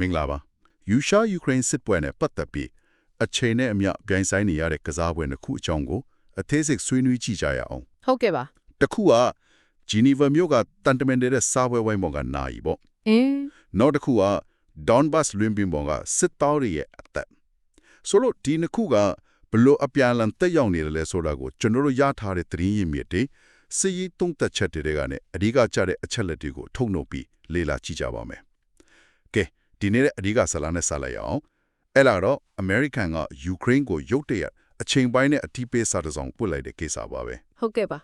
မင်္ဂလာပါယူရှာယူကရိန်းစစ်ပွဲနဲ့ပတ်သက်ပြီးအချိန်နဲ့အမျှပြိုင်ဆိုင်နေရတဲ့ကစားပွဲတစ်ခုအကြောင်းကိုအသေးစိတ်ဆွေးနွေးကြည့်ကြရအောင်ဟုတ်ကဲ့ပါတစ်ခုကဂျီနီဗာမြို့ကတန်တမင်တဲ့စားပွဲဝိုင်းပေါ်ကနာရီပေါ့အင်းနောက်တစ်ခုကဒွန်ဘတ်လွင်ပင်ပေါ်ကစစ်တောင်းရဲ့အသက်ဆိုလို့ဒီနှစ်ခုကဘလို့အပြန်အလန်တက်ရောက်နေတယ်လဲဆိုတာကိုကျွန်တော်တို့ရထားတဲ့သတင်းရင်းမြစ်တွေစစ်ရေးတုံးသက်ချက်တွေကနေအဓိကကျတဲ့အချက်လက်တွေကိုထုတ်နှုတ်ပြီးလေ့လာကြည့်ကြပါမယ်ကဲ ဒီနေ့တဲ့အဓိကဆလာနဲ့ဆက်လိုက်ရအောင်အဲ့လာတော့ American က Ukraine ကိုရုတ်တရက်အချိန်ပိုင်းနဲ့အတိပေးစာတစ်စောင်ပွတ်လိုက်တဲ့ကိစ္စပါပဲဟုတ်ကဲ့ပါ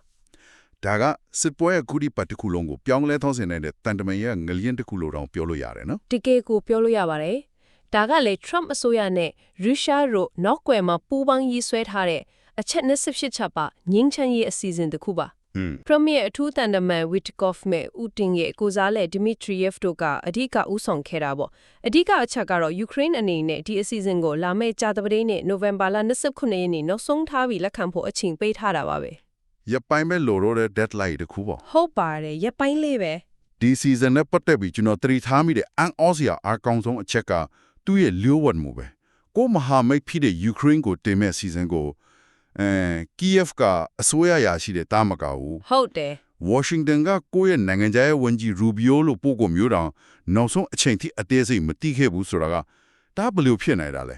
ဒါကစစ်ပွဲရဲ့ဂုတိပတ်တစ်ခုလုံးကိုပြောင်းလဲထောင်းစင်နေတဲ့တန်တမန်ရဲ့ငလျင်တစ်ခုလိုတောင်ပြောလို့ရတယ်နော်တကယ်ကိုပြောလို့ရပါတယ်ဒါကလေ Trump အစိုးရနဲ့ရုရှားတို့နောက်ကွယ်မှာပူးပေါင်းရေးဆွဲထားတဲ့အချက်28ချက်ပါငင်းချမ်းရေးအစီအစဉ်တစ်ခုပါอืม Premier အထူးတန်တမန် Witkov နဲ့ဦးတင်ရဲ့ကိုစားလက် Dmitriev တို့ကအဓိကဥဆောင်ခဲ့တာပေါ့အဓိကအချက်ကတော့ Ukraine အနေနဲ့ဒီအစီအစဉ်ကိုလာမယ့်ကြာသပတေးနေ့ November လ29ရက်နေ့နောက်ဆုံးထားပြီးလက်ခံဖို့အချိန်ပေးထားတာပါပဲရပိုင်းပဲလိုတော့တဲ့ deadline တစ်ခုပေါ့ဟုတ်ပါတယ်ရပိုင်းလေးပဲဒီ season နဲ့ပတ်သက်ပြီးကျွန်တော်သတိထားမိတဲ့အန်အောစရာအကောင်းဆုံးအချက်ကသူ့ရဲ့လျှို့ဝှက်မှုပဲကိုမဟာမိတ်ဖြစ်တဲ့ Ukraine ကိုတင်မဲ့ season ကို အဲ Kiev ကအစိုးရရာရှိတဲ့တာမကဘူးဟုတ်တယ် Washington ကကိုယ့်ရဲ့နိုင်ငံခြားရေးဝန်ကြီး Rubio လို့ပို့ကိုမျိုးတောင်နောက်ဆုံးအချိန်ထိအသေးစိတ်မသိခဲ့ဘူးဆိုတာကဒါဘယ်လိုဖြစ်နေတာလဲ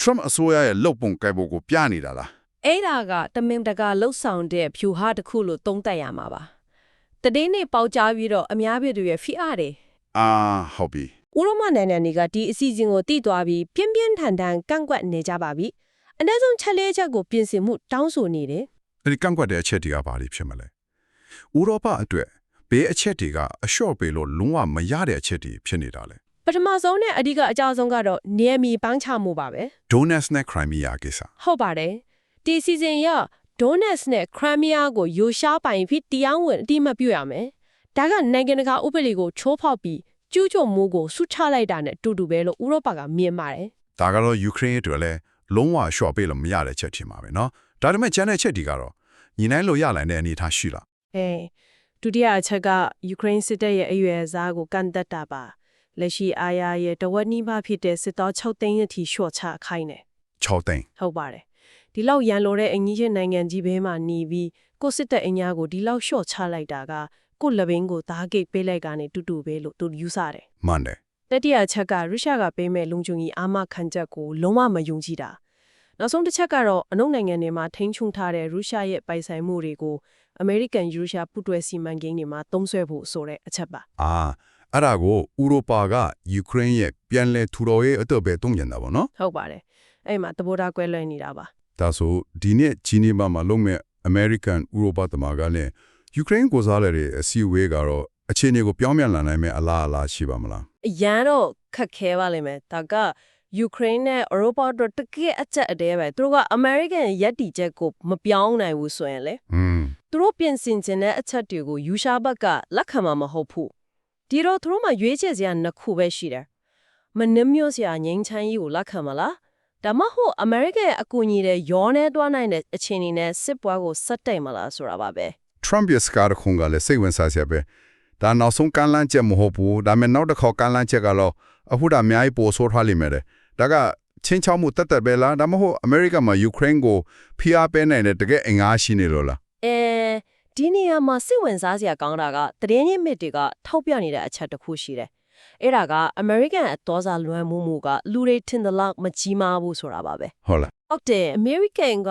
Trump အစိုးရရဲ့လုပ်ပုံကိုင်ပုံကိုပြနေတာလားအဲ့ဒါကတမင်တကာလှုပ်ဆောင်တဲ့ဖြူဟာတစ်ခုလို့သုံးသပ်ရမှာပါတတိနေ့ပေါက်ကြားပြီးတော့အများပြည်သူရဲ့ဖိအားတွေအာဟုတ်ပြီဥရောမနိုင်ငံတွေကဒီအစီအစဉ်ကိုတည်သွားပြီးပြင်းပြင်းထန်ထန်ကန့်ကွက်နေကြပါပြီ အနည်းဆုံးချက်လေးချက်ကိုပြင်ဆင်မှုတောင်းဆိုနေတယ်အဲဒီကန့်ကွက်တဲ့အချက်တွေကဘာတွေဖြစ်မလဲဥရောပအတွက်ဘေးအချက်တွေကအလျှော့ပေးလို့လုံးဝမရတဲ့အချက်တွေဖြစ်နေတာလေပထမဆုံးနဲ့အဓိကအကြောင်းဆုံးကတော့နေမီပန်းချမှုပါပဲ Donetsk နဲ့ Crimea ကိစ္စဟုတ်ပါတယ်ဒီစီစဉ်ရ Donetsk နဲ့ Crimea ကိုယူရှားပိုင်ပြီးတရားဝင်အတိအမတ်ပြုရမယ်ဒါကနိုင်ငံတကာဥပဒေကိုချိုးဖောက်ပြီးကျူးကျော်မှုကိုဆုချလိုက်တာနဲ့တူတူပဲလို့ဥရောပကမြင်ပါတယ်ဒါကတော့ Ukraine အတွက်လည်း လုံးဝလျှော့ပေးလို့မရတဲ့ချက်ထင်ပါပဲเนาะဒါပေမဲ့ကျန်တဲ့ချက်တွေကတော့ညီနိုင်လို့ရနိုင်တဲ့အနေအထားရှိလား အဲဒုတိယအချက်ကယူကရိန်းစစ်တပ်ရဲ့အရွယ်အစားကိုကန့်သက်တာပါလက်ရှိအာယာရဲ့တဝက်နီးပါးဖြစ်တဲ့စစ်သား6သိန်းအထိလျှော့ချခိုင်းတယ် 6သိန်း ဟုတ်ပါတယ်ဒီလောက်ရန်လိုတဲ့အင်ကြီးချင်းနိုင်ငံကြီးဘေးမှာหนีပြီးကိုစစ်တပ်အင်အားကိုဒီလောက်လျှော့ချလိုက်တာကကိုလဘင်းကိုသားကိတ်ပေးလိုက်ကနေတူတူပဲလို့သူယူဆတယ် မှန်တယ် တတိယအချက်ကရုရှားကပေးမဲ့လုံခြုံရေးအာမခံချက်ကိုလုံးဝမယုံကြည်တာ နောက်ဆုံးတစ်ချက်ကတော့အနောက်နိုင်ငံတွေမှာထိန်းချုပ်ထားတဲ့ရုရှားရဲ့ပိုင်ဆိုင်မှုတွေကိုအမေရိကန်ရုရှားပူးတွဲစီမံကိန်းတွေမှာသုံးစွဲဖို့ဆိုတဲ့အချက်ပါအာအဲ့ဒါကိုဥရောပက Ukraine ရဲ့ပြန်လဲထူတော်ရဲ့အတွက်ပဲတုံ့ပြန်တာပေါ့နော်ဟုတ်ပါတယ်အဲ့မှာသဘောထားကွဲလွဲနေတာပါဒါဆိုဒီနေ့ဂျီနီဗာမှာလုပ်မဲ့ American ဥရောပတမကလည်း Ukraine ကိုစားလဲတဲ့အစည်းအဝေးကတော့အခြေအနေကိုပြောင်းပြန်လာနိုင်မဲ့အလားအလာရှိပါမလားအရန်တော့ခက်ခဲပါလိမ့်မယ်ဒါက ယူကရိန်းနဲ့ဥရောပတို့တကယ်အချက်အတဲပဲသူတို့ကအမေရိကန်ရက်တီချက်ကိုမပြောင်းနိုင်ဘူးဆိုရင်လေอืมသူတို့ပြင်ဆင်ခြင်းတဲ့အချက်တွေကိုယူရှားဘက်ကလက်ခံမှာမဟုတ်ဘူးဒီတော့သူတို့မှရွေးချယ်စရာနှစ်ခုပဲရှိတယ်မနှင်းမျိုးစရာငိမ့်ချမ်းကြီးကိုလက်ခံမလားဒါမှမဟုတ်အမေရိကန်ရဲ့အကူအညီတွေရောနေသွားနိုင်တဲ့အခြေအနေနဲ့စစ်ပွဲကိုဆက်တိုက်မလားဆိုတာပါပဲ Trump ရဲ့စကားတစ်ခုကလည်းစိတ်ဝင်စားစရာပဲဒါနောက်ဆုံးကန့်လန့်ချက်မဟုတ်ဘူးဒါပေမဲ့နောက်တစ်ခေါက်ကန့်လန့်ချက်ကတော့အခုဒါအများကြီးပိုဆိုးထွားလိမ့်မယ်တဲ့ ဒါကချင်းချောက်မှုတက်တက်ပဲလားဒါမှမဟုတ်အမေရိကမှာယူကရိန်းကိုဖိအားပေးနိုင်တဲ့တကယ်အင်အားရှိနေလို့လားအဲဒီနေရာမှာစိတ်ဝင်စားစရာကောင်းတာကသတင်းရင်းမြစ်တွေကထောက်ပြနေတဲ့အချက်တစ်ခုရှိတယ်။အဲ့ဒါက American အတော်စားလွှမ်းမိုးမှုကလူတွေထင်သလောက်မကြီးမားဘူးဆိုတာပါပဲဟုတ်လား။ဟုတ်တယ် American က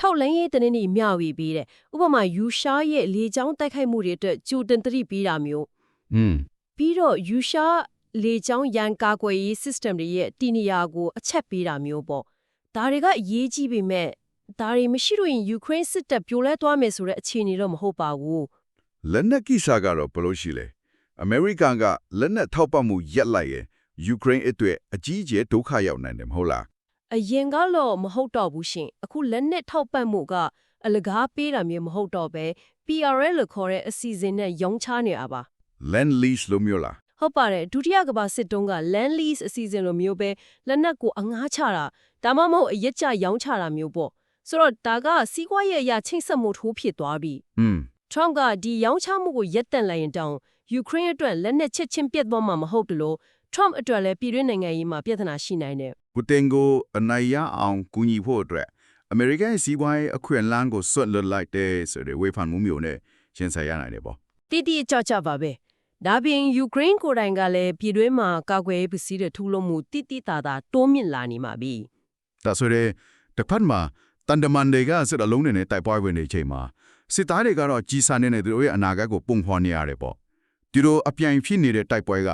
ထောက်လန်းရေးတင်းနေမျှဝေပြီးတဲ့။ဥပမာယူရှားရဲ့လေကြောင်းတိုက်ခိုက်မှုတွေအတွက်ကြိုတင်သတိပေးတာမျိုးอืมပြီးတော့ယူရှား လေကြောင်းရန်ကာကွယ်ရေး system တွေရဲ့တည်နေရာကိုအချက်ပေးတာမျိုးပေါ့။ဒါတွေကအရေးကြီးပေမဲ့ဒါတွေမရှိလို့ရင်ယူကရိန်းစစ်တပ်ပြိုလဲသွားမယ်ဆိုတဲ့အခြေအနေတော့မဟုတ်ပါဘူး။လက်နက်ကိစ္စကတော့ဘယ်လိုရှိလဲအမေရိကန်ကလက်နက်ထောက်ပံ့မှုရက်လိုက်ရင်ယူကရိန်းအတွက်အကြီးအကျယ်ဒုက္ခရောက်နိုင်တယ်မဟုတ်လားအရင်ကတော့မဟုတ်တော့ဘူးရှင်အခုလက်နက်ထောက်ပံ့မှုကအလကားပေးတာမျိုးမဟုတ်တော့ပဲ PRL လို့ခေါ်တဲ့အစီအစဉ်နဲ့ရောင်းချနေတာပါ land lease လို့မျိုးလား ဟုတ်ပါတယ်ဒုတိယကမ္ဘာစစ်တုန်းက land lease အစီအစဉ်လိုမျိုးပဲလက်နက်ကိုအငှားချတာဒါမှမဟုတ်အရက်ကျရောင်းချတာမျိုးပေါ့ဆိုတော့ဒါကစီးပွားရေးအရာချိတ်ဆက်မှုထိုးဖြစ်သွားပြီอืม Trump ကဒီရောင်းချမှုကိုရက်တန့်လိုက်ရင်တောင်ယူကရိန်းအတွက်လက်နက်ချက်ချင်းပြတ်သွားမှာမဟုတ်တလို့ Trump အတွက်လည်းပြည်တွင်းနိုင်ငံရေးမှာပြဿနာရှိနိုင်တယ်ပူတင်ကိုအနိုင်ရအောင်ကူညီဖို့အတွက်အမေရိကန်ရဲ့စီးပွားရေးအခွင့်အလမ်းကိုဆွတ်လွတ်လိုက်တဲ့ဆိုတဲ့ဝေဖန်မှုမျိုးနဲ့ရှင်းဆိုင်ရနိုင်တယ်ပေါ့တိတိကျကျပါပဲ ဒါပြင်ယူကရိန်းကိုယ်တိုင်ကလည်းပြည်တွင်းမှာကာကွယ်ရေးပစ္စည်းတွေထုတ်လုပ်မှုတိတိတသာတိုးမြင့်လာနေမှာပြီဒါဆိုရင်တစ်ဖက်မှာတန်တမန်တွေကစစ်အလုံးတွေနဲ့တိုက်ပွဲဝင်နေချိန်မှာစစ်သားတွေကတော့ကြီးစားနေတဲ့သူတို့ရဲ့အနာဂတ်ကိုပုံဖော်နေရတယ်ပေါ့ဒီလိုအပြိုင်ဖြစ်နေတဲ့တိုက်ပွဲက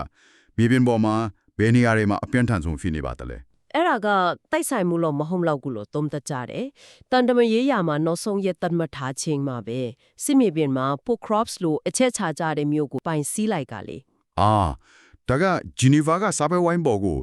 မြေပြင်ပေါ်မှာဘယ်နေရာတွေမှာအပြင်းထန်ဆုံးဖြစ်နေပါသလဲ အဲ့ဒါကတိုက်ဆိုင်မှုလို့မဟုတ်လောက်ဘူးလို့သုံးသပ်ကြတယ်တန်တမရေးရမှာနောက်ဆုံးရက်တတ်မှတ်ထားခြင်းမှာပဲစစ်မြေပြင်မှာ poor crops လို့အချက်ချကြတဲ့မျိုးကိုပိုင်စည်းလိုက်ကလေအာဒါကဂျီနီဗာကစာပေဝိုင်းပေါ်ကို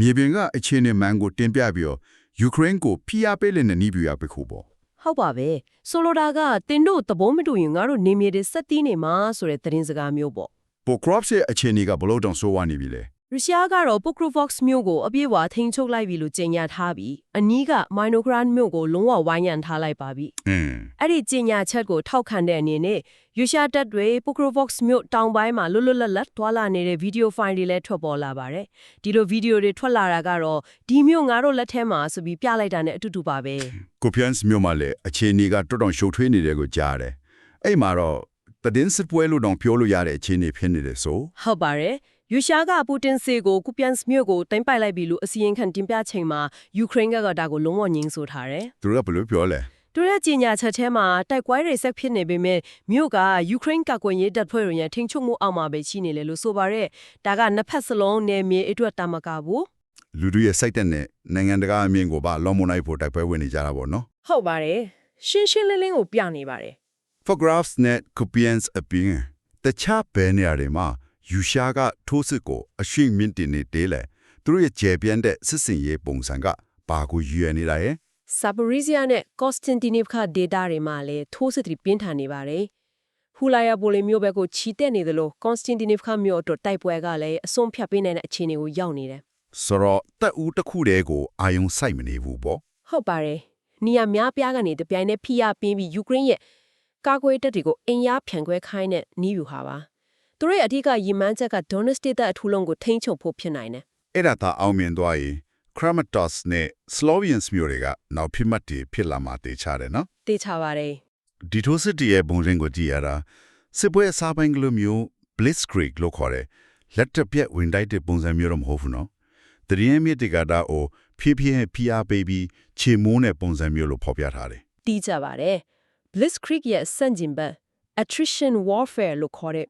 မြေပြင်ကအခြေအနေမှန်ကိုတင်ပြပြီးတော့ယူကရိန်းကိုဖိအားပေးတဲ့နေပြရပခုပေါ့ဟုတ်ပါပဲဆိုလိုတာကတင်တို့သဘောမတူရင်ငါတို့နေမြေတွေစက်တီးနေမှာဆိုတဲ့သတင်းစကားမျိုးပေါ့ပို crops ရဲ့အခြေအနေကဘလို့တောင်ဆိုးဝါးနေပြီလဲ ရုရှားကတော့ Pokrovox မြို့ကိုအပြည့်အဝထိန်းချုပ်လိုက်ပြီလို့ကြေညာထားပြီးအနီးက Minograd မြို့ကိုလုံးဝဝိုင်းရံထားလိုက်ပါပြီအင်းအဲ့ဒီကြေညာချက်ကိုထောက်ခံတဲ့အနေနဲ့ရုရှားတပ်တွေ Pokrovox မြို့တောင်ပိုင်းမှာလွတ်လွတ်လပ်လပ်ထွာလာနေတဲ့ဗီဒီယိုဖိုင်တွေလည်းထွက်ပေါ်လာပါတယ်ဒီလိုဗီဒီယိုတွေထွက်လာတာကတော့ဒီမြို့ငါတို့လက်ထဲမှာဆိုပြီးပြလိုက်တာနဲ့အတူတူပါပဲကိုပြန့်စ်မြို့မှာလည်းအခြေအနေကတော်တော်ရှုပ်ထွေးနေတယ်ကိုကြားတယ်အဲ့မှာတော့တည်င်းစစ်ပွဲလို့တောင်ပြောလို့ရတဲ့အခြေအနေဖြစ်နေတယ်ဆိုဟုတ်ပါတယ် ရုရှားကပူတင်စီကိုကုပြန်စ်မြို့ကိုတင်ပိုက်လိုက်ပြီလို့အစီရင်ခံတင်ပြချိန်မှာယူကရိန်းကဒါကိုလုံးဝငြင်းဆိုထားတယ်သူတို့ကဘယ်လိုပြောလဲသူရဲ့ကြီးညာချက်ထဲမှာတိုက်ပွဲတွေဆက်ဖြစ်နေပေမဲ့မြို့ကယူကရိန်းကာကွယ်ရေးတပ်ဖွဲ့တွေရဲ့ထိန်းချုပ်မှုအောက်မှာပဲရှိနေလေလို့ဆိုပါရဲဒါကနှစ်ဖက်စလုံးနယ်မြေအတွက်တာမကဘူးလူတို့ရဲ့စိတ်တက်နဲ့နိုင်ငံတကာအမြင်ကိုပါလော်မွန်နိုင်ဖို့တိုက်ပွဲဝင်နေကြတာပေါ့နော်ဟုတ်ပါတယ်ရှင်းရှင်းလင်းလင်းကိုပြနေပါတယ် photographs နဲ့ copians အပြင်တခြားဘယ်နေရာတွေမှာ ယူရှားကထိုးစစ်ကိုအရှိန်မြင့်တင်နေတယ်လေသူတို့ရဲ့ကျေပြန့်တဲ့စစ်စင်ရေးပုံစံကဘာကိုယူရနေတာရဲ့ဆာပရီဇီယာနဲ့ကော့စတင်တီနီဖ်ခဒေတာတွေမှာလည်းထိုးစစ်တွေပြင်းထန်နေပါတယ်ဟူလာယာပိုလီမြို့ဘက်ကိုချီတက်နေသလိုကွန်စတင်တီနီဖ်ခမြို့အတွက်တိုက်ပွဲကလည်းအဆုံးဖြတ်ပေးနိုင်တဲ့အခြေအနေကိုရောက်နေတယ်ဆိုတော့တက်ဦးတစ်ခုတည်းကိုအာယုံစိုက်မနေဘူးပေါ့ဟုတ်ပါတယ်။နေရာများပြားကနေတပြိုင်နက်ဖိအားပေးပြီးယူကရိန်းရဲ့ကာကွယ်တပ်တွေကိုအင်အားဖြန့်ခွဲခိုင်းတဲ့နီးယူဟာပါ။ သူတို့ရဲ့အထူးကရည်မှန်းချက်ကဒေါနစတေတပ်အထူးလုံးကိုထိန်းချုပ်ဖို့ဖြစ်နိုင်တယ်အဲ့ဒါသာအောင်မြင်သွားရင် Kramatorsk နဲ့ Slovians မျိုးတွေကနောက်ဖြစ်မှတ်တွေဖြစ်လာမှတေချတယ်နော်။သိချပါတယ်ဒီထိုးစစ်တီရဲ့ပုံစံကိုကြည့်ရတာစစ်ပွဲအစားပိုင်းကလိုမျိုး Blitzkrieg လို့ခေါ်တယ်လက်တစ်ပြက်ဝင်တိုက်တဲ့ပုံစံမျိုးတော့မဟုတ်ဘူးနော်တရင်မြစ်တကတာအိုဖြည်းဖြည်းဖိအားပေးပြီးခြေမိုးတဲ့ပုံစံမျိုးလို့ဖော်ပြထားတယ်။သိကြပါတယ်။ Blitzkrieg ရဲ့စန့်ကျင်ဘက် attrition warfare လို့ခေါ်တဲ့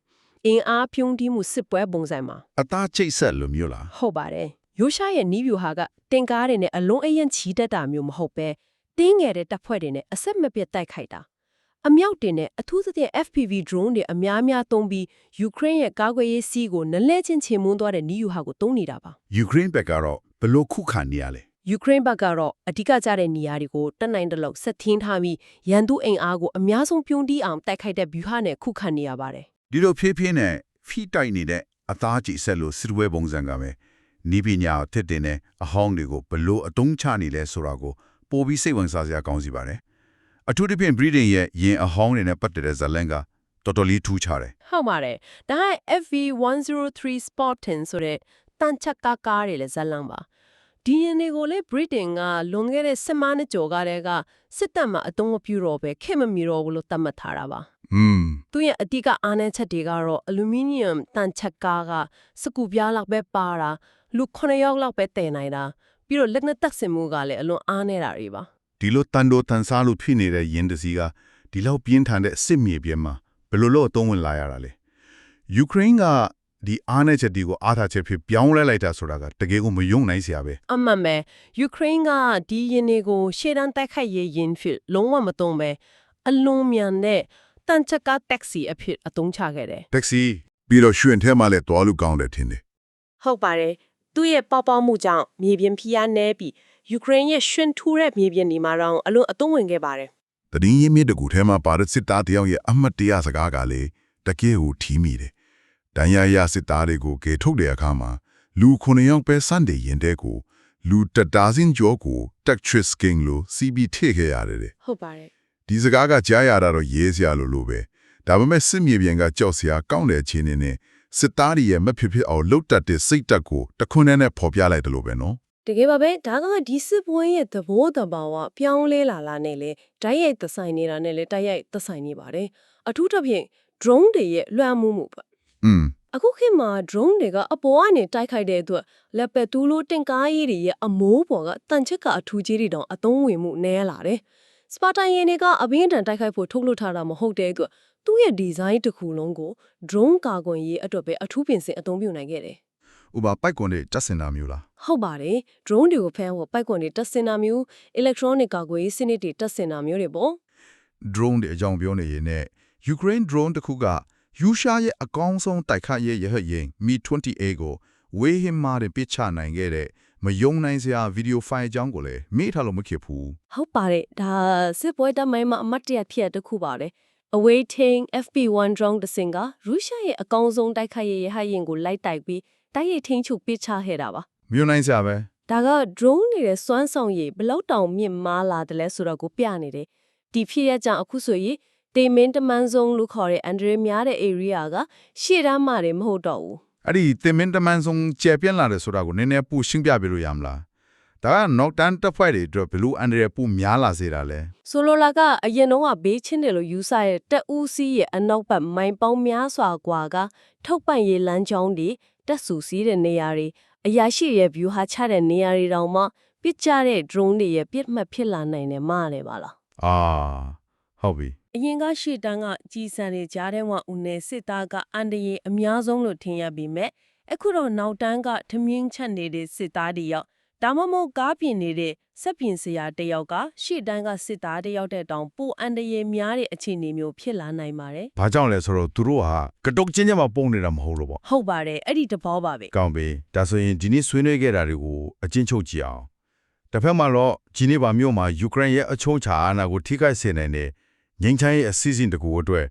အင်အားပြုံးတီးမှုစစ်ပွဲပုံစံမှာအသားချိတ်ဆက်လို့မျိုးလားဟုတ်ပါတယ်။ရုရှားရဲ့နီးဗျူဟာကတင်ကားတွေနဲ့အလုံးအယံချီတက်တာမျိုးမဟုတ်ပဲတင်းငယ်တဲ့တပ်ဖွဲ့တွေနဲ့အဆက်မပြတ်တိုက်ခိုက်တာအမြောက်တင်နဲ့အထူးသဖြင့် FPV drone တွေအများများသုံးပြီးယူကရိန်းရဲ့ကာကွယ်ရေးစီးကိုနလဲချင်းချေမွန်းသွားတဲ့နီးဗျူဟာကိုသုံးနေတာပါယူကရိန်းဘက်ကတော့ဘလို့ခုခံနေရလဲယူကရိန်းဘက်ကတော့အဓိကကျတဲ့နေရာတွေကိုတက်နိုင်တဲ့လောက်ဆက်ထင်းထားပြီးရန်သူအိမ်အားကိုအများဆုံးပြုံးတီးအောင်တိုက်ခိုက်တဲ့ဗျူဟာနဲ့ခုခံနေရပါတယ် ဒီလိုဖြည်းဖြည်းနဲ့ဖိတိုက်နေတဲ့အသားချိတ်ဆက်လို့စစ်ပွဲပုံစံကပဲနီးပညာအထစ်တင်တဲ့အဟောင်းတွေကိုဘလို့အတုံးချနေလဲဆိုတာကိုပိုပြီးစိတ်ဝင်စားစရာကောင်းစီပါတယ်အထူးသဖြင့် breeding ရဲ့ရင်အဟောင်းတွေနဲ့ပတ်သက်တဲ့ဇာတ်လမ်းကတော်တော်လေးထူးခြားတယ်ဟုတ်ပါတယ်ဒါက FV103 Sport 10ဆိုတဲ့တန်ချက်ကားကားတွေလည်းဇက်လန်းပါဒီရင်တွေကိုလေ Britain ကလွန်ခဲ့တဲ့10မနှစ်ကျော်ကတည်းကစစ်တပ်မှာအသုံးမပြုတော့ပဲခင်မမီတော့ဘူးလို့သတ်မှတ်ထားတာပါ อืมသူရဲ့အတိကအားနည်းချက်တွေကတော့အလူမီနီယမ်တန်ချက်ကားကစကူပြားလောက်ပဲပါတာလူ9ယောက်လောက်ပဲတည်နိုင်တာပြီးတော့လက်နက်တပ်ဆင်မှုကလည်းအလွန်အားနည်းတာတွေပါဒီလိုတန်တိုတန်စားလို့ဖြစ်နေတဲ့ယင်းတစည်းကဒီလောက်ပြင်းထန်တဲ့စစ်မြေပြင်မှာဘယ်လိုလို့အသုံးဝင်လာရတာလဲယူကရိန်းကဒီအားနဲ့ချက်ဒီကိုအားထားချက်ဖြစ်ပြောင်းလဲလိုက်တာဆိုတာကတကယ်ကိုမယုံနိုင်စရာပဲအမှန်ပဲယူကရိန်းကဒီရင်တွေကိုရှေ့တန်းတိုက်ခိုက်ရေးရင်ဖြစ်လုံးဝမသုံးပဲအလွန်မြန်တဲ့ တန်ချက်ကတက်ဆီအဖြစ်အသုံးချခဲ့တယ်တက္ကစီပြီးတော့ရွှင်ထဲမှာလည်းတွားလို့ကောင်းတယ်ထင်တယ်ဟုတ်ပါတယ်သူ့ရဲ့ပေါပေါမှုကြောင့်မြေပြင်ဖိအားနည်းပြီးယူကရိန်းရဲ့ရှင်ထူတဲ့မြေပြင်ဒီမှာတော့အလွန်အသုံးဝင်ခဲ့ပါတယ်တရင်ရင်းမြစ်တကူထဲမှာပါတဲ့စစ်သားတယောက်ရဲ့အမှတ်တရစကားကလည်းတကယ်ကိုထီးမိတယ်။တန်ရာရစစ်သားတွေကိုကေထုတ်တဲ့အခါမှာလူခုနှစ်ယောက်ပဲစတဲ့ရင်တဲ့ကိုလူတဒါဇင်ကျော်ကိုတက်ထရစ်ကင်းလို့ CB ထိခဲ့ရတယ်တဲ့ဟုတ်ပါတယ်။ ဒီစကားကကြားရတာတော့ရေးစရာလိုလိုပဲ။ဒါပေမဲ့စစ်မြေပြင်ကကြောက်စရာကောင်းတဲ့အခြေအနေနဲ့စစ်သားတွေရဲ့မဖြစ်ဖြစ်အောင်လှုပ်တက်တဲ့စိတ်တက်ကိုတခွန်းနဲ့ဖော်ပြလိုက်တယ်လို့ပဲနော်တကယ်ပါပဲဒါကဒီစစ်ပွဲရဲ့သဘောတဘာဝပြောင်းလဲလာလာနဲ့လေဓာတ်ရိုက်သဆိုင်နေတာနဲ့လေတိုက်ရိုက်သဆိုင်နေပါတယ်အထူးသဖြင့် drone တွေရဲ့လွှမ်းမိုးမှုပေါ့อืมအခုခေတ်မှာ drone တွေကအပေါ်ကနေတိုက်ခိုက်တဲ့အတွက်လက်ပက်တူးလို့တင်ကားရည်တွေရဲ့အမိုးပေါ်ကတန်ချက်ကအထူးကြီးတွေတောင်အသုံးဝင်မှုနည်းလာတယ် စပါတိုင်ရင်တွေကအဘင်းတန်တိုက်ခိုက်ဖို့ထုတ်လုပ်ထားတာမဟုတ်တဲ့အတွက်သူ့ရဲ့ဒီဇိုင်းတစ်ခုလုံးကို drone ကာကွယ်ရေးအတွက်ပဲအထူးပြင်ဆင်အသုံးပြုနိုင်ခဲ့တယ်ဥပပိုက်ကွန်တွေတက်စင်တာမျိုးလားဟုတ်ပါတယ် drone တွေကိုဖမ်းဖို့ပိုက်ကွန်တွေတက်ဆင်တာမျိုး electronic ကာကွယ်ရေးစနစ်တွေတက်ဆင်တာမျိုးတွေပေါ့ drone တွေအကြောင်းပြောနေရင်နဲ့ Ukraine drone တစ်ခုကယူရှာရဲ့အကောင်းဆုံးတိုက်ခိုက်ရေးရဟတ်ယာဉ် Mi-20A ကို ဝေးဟင်မာတွေပစ်ချနိုင်ခဲ့တဲ့မယုံနိုင်စရာဗီဒီယိုဖိုင်အကြောင်းကိုလည်းမေ့ထားလို့မဖြစ်ဘူးဟုတ်ပါတယ်ဒါစစ်ပွဲတမိုင်းမှာအမတ်တရဖြစ်တဲ့တစ်ခုပါတယ် awaiting FP1 drone တစ်စင်ကရုရှားရဲ့အကောင်းဆုံးတိုက်ခိုက်ရေးရဟတ်ယာဉ်ကိုလိုက်တိုက်ပြီးတိုက်ရိုက်ထိန်းချုပ်ပစ်ချခဲ့တာပါမယုံနိုင်စရာပဲဒါက drone နေတဲ့စွမ်းဆောင်ရည်ဘယ်လောက်တောင်မြင့်မားလာတယ်လဲဆိုတော့ကိုပြနေတယ်ဒီဖြစ်ရကြောင့်အခုဆိုရင်တေမင်းတမန်ဆုံးလို့ခေါ်တဲ့အန်ဒရီများတဲ့ area ကရှေ့တန်းမှတွေမဟုတ်တော့ဘူး အဲ့ဒီတင်မင်တမန်ဆုံးကျယ်ပြန့်လာတယ်ဆိုတာကိုနည်းနည်းပူရှင်းပြပြလို့ရမလားဒါက knockdown တစ်ဖွဲ့တွေအတွက်ဘလူးအန်ဒရပူများလာစေတာလဲဆိုလိုလာကအရင်တော့ကဘေးချင်းတယ်လို့ယူဆရဲ့တက်ဦးစီးရဲ့အနောက်ဘက်မိုင်ပေါင်းများစွာကွာကထုတ်ပန့်ရေးလမ်းကြောင်းတွေတက်ဆူစီးတဲ့နေရာတွေအရာရှိရဲ့ view ဟာချတဲ့နေရာတွေတောင်မှပစ်ကြတဲ့ drone တွေရဲ့ပြစ်မှတ်ဖြစ်လာနိုင်တယ်မှားတယ်ပါလားအာဟုတ်ပြီ အရင်ကရှေ့တန်းကကြီးစံတွေကြားထဲမှာဦးနေစစ်သားကအန်တရေအများဆုံးလို့ထင်ရပြီးမဲ့အခုတော့နောက်တန်းကထမင်းချက်နေတဲ့စစ်သားတွေရောက်ဒါမှမဟုတ်ကားပြင်နေတဲ့စက်ပြင်စရာတစ်ယောက်ကရှေ့တန်းကစစ်သားတစ်ယောက်တဲ့တောင်ပိုအန်တရေများတဲ့အခြေအနေမျိုးဖြစ်လာနိုင်ပါတယ်ဘာကြောင့်လဲဆိုတော့သူတို့ဟာကတုတ်ချင်းချင်းမှာပုံနေတာမဟုတ်လို့ပေါ့ဟုတ်ပါတယ်အဲ့ဒီတဘောပါပဲကောင်းပြီဒါဆိုရင်ဒီနေ့ဆွေးနွေးခဲ့တာတွေကိုအချင်းချုပ်ကြည့်အောင်တစ်ဖက်မှာတော့ဂျီနီဗာမြို့မှာယူကရိန်းရဲ့အချုံချာအာဏာကိုထိခိုက်စေနိုင်တဲ့ ငြိမ်းချမ်းရေးအစီအစဉ်တကူအတွက်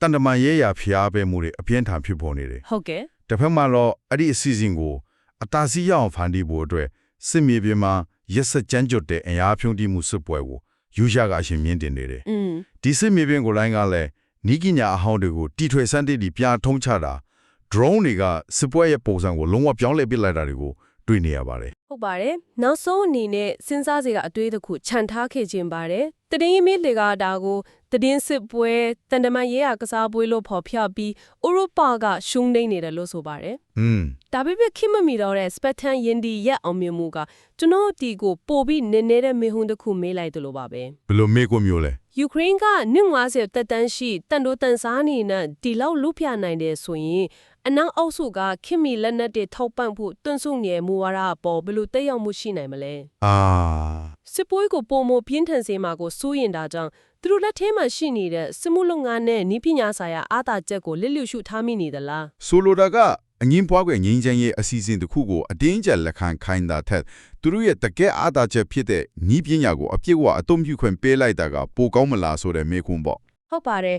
တန်တမန်ရေးရာဖျားပဲမှုတွေအပြင်းထန်ဖြစ်ပေါ်နေတယ်ဟုတ်ကဲ့တစ်ဖက်မှာတော့အဲ့ဒီအစီအစဉ်ကိုအတားဆီးရအောင်ဖန်တီးဖို့အတွက်စစ်မြေပြင်မှာရက်စက်ကြမ်းကြုတ်တဲ့အင်အားဖြုံးတိမှုစစ်ပွဲကိုယူရှာကအရှင်မြင့်တင်နေတယ်อืมဒီစစ်မြေပြင်ကိုလိုင်းကလည်းနီးကညာအဟောင်းတွေကိုတီထွေစမ်းတစ်ဒီပြားထုံးချတာ drone တွေကစစ်ပွဲရဲ့ပုံစံကိုလုံးဝပြောင်းလဲပစ်လိုက်တာတွေကိုတွေ့နေရပါတယ်ဟုတ်ပါတယ်နောက်ဆုံးအနေနဲ့စဉ်းစားစရာအတွေးတစ်ခုခြံထားခဲ့ခြင်းပါတယ်တရင်ရင်းမစ်တွေကဒါကို တရင်စစ်ပွဲတန်တမန်ရေးရာကစားပွဲလို့ဖော်ပြပြီးဥရောပကရှုံးနေနေတယ်လို့ဆိုပါတယ်။อืมဒါပေမဲ့ခင်မမီတော့တဲ့စပက်တန်ယင်ဒီရဲ့အောင်မြင်မှုကကျွန်တော်ဒီကိုပို့ပြီးနည်းနည်းတဲ့မေဟွန်းတစ်ခုမေးလိုက်တယ်လို့ပါပဲဘယ်လိုမေးခွန်းမျိုးလဲယူကရိန်းက150တက်တန်းရှိတန်တိုးတန်စားနေနဲ့ဒီလောက်လုပြနိုင်တယ်ဆိုရင်အနောက်အောက်စုကခင်မီလက်နက်တွေထောက်ပံ့ဖို့တွန့်ဆုငယ်မူဝါဒအပေါ်ဘယ်လိုတက်ရောက်မှုရှိနိုင်မလဲ။အာစစ်ပွဲကိုပုံမပြင်းထန်စေမှာကိုစိုးရင်တာကြောင့် သူတို့လက်ထဲမှာရှိနေတဲ့စစ်မှုလုပ်ငန်းနဲ့ဤပညာဆိုင်ရာအားသာချက်ကိုလစ်လျူရှုထားမိနေသလားဆိုလိုတာကအငင်းပွားကွယ်ငင်းချမ်းရဲ့အစီအစဉ်တစ်ခုကိုအတင်းကျပ်လက်ခံခိုင်းတာထက်သူတို့ရဲ့တကယ်အားသာချက်ဖြစ်တဲ့ဤပညာကိုအပြည့်အဝအသုံးပြုခွင့်ပေးလိုက်တာကပိုကောင်းမလားဆိုတဲ့မေးခွန်းပေါ့ဟုတ်ပါတယ်